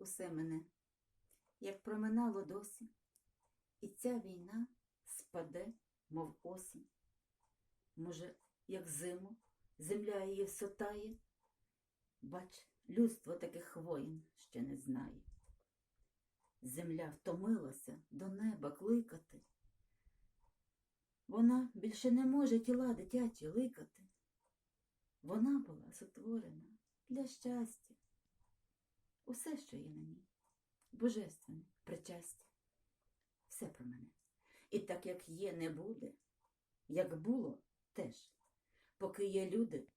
усе мене, як проминало досі, і ця війна спаде, мов осінь. Може, як зиму, земля її всотає, бач, людство таких воїн ще не знає. Земля втомилася до неба кликати. Вона більше не може тіла дитячі ликати. Вона була сотворена для щастя. Усе, що є на ній, божественне, причастя. Все про мене. І так як є, не буде, як було, теж. Поки є люди,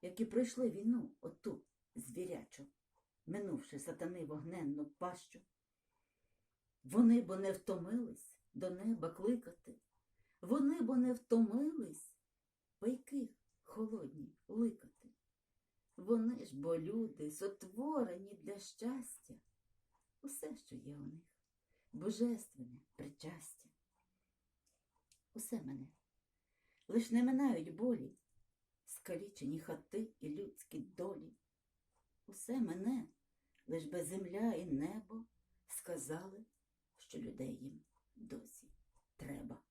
які пройшли війну оту звірячу, минувши сатани вогненну пащу. Вони бо не втомились до неба кликати, вони бо не втомились Вони ж бо люди, сотворені для щастя, усе, що є у них, божественне причастя. Усе мене, лиш не минають болі, скалічені хати і людські долі. Усе мене, лиш би земля і небо сказали, що людей їм досі треба.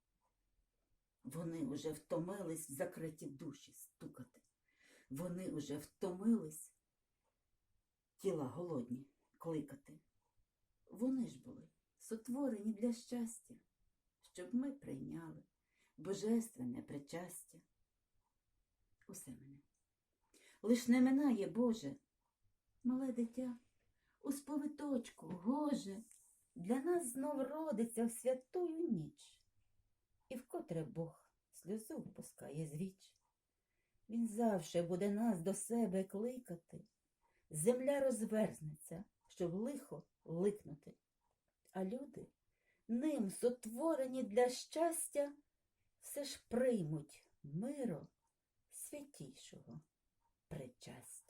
Вони уже втомились в закриті душі стукати. Вони уже втомились тіла голодні кликати. Вони ж були сотворені для щастя, щоб ми прийняли божественне причастя. Усе мене. Лиш не минає, Боже, мале дитя, у сповиточку, гоже, для нас знов родиться в святую ніч, і вкотре Бог сльозу впускає з віч. Він завше буде нас до себе кликати. Земля розверзнеться, щоб лихо ликнути. А люди, ним сотворені для щастя, все ж приймуть миро святішого причастя.